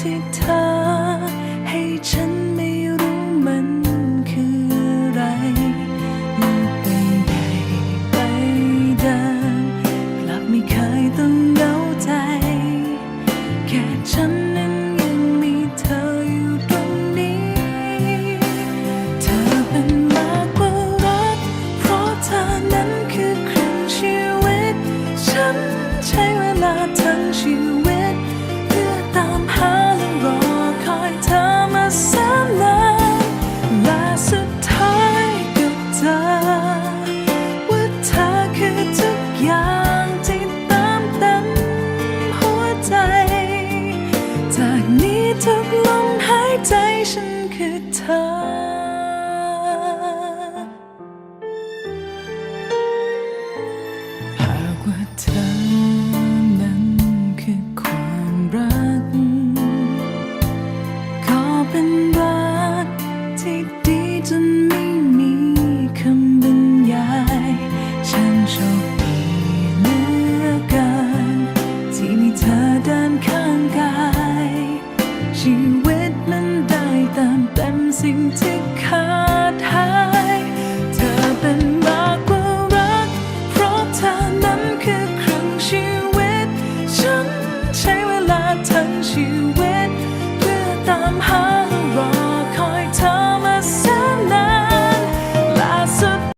ที่เธอ ให้ฉันไม่รู้มันคืออะไรมันไปไหนไปเดินกลับไม่เคยต้องเดาใจ แค่ฉัน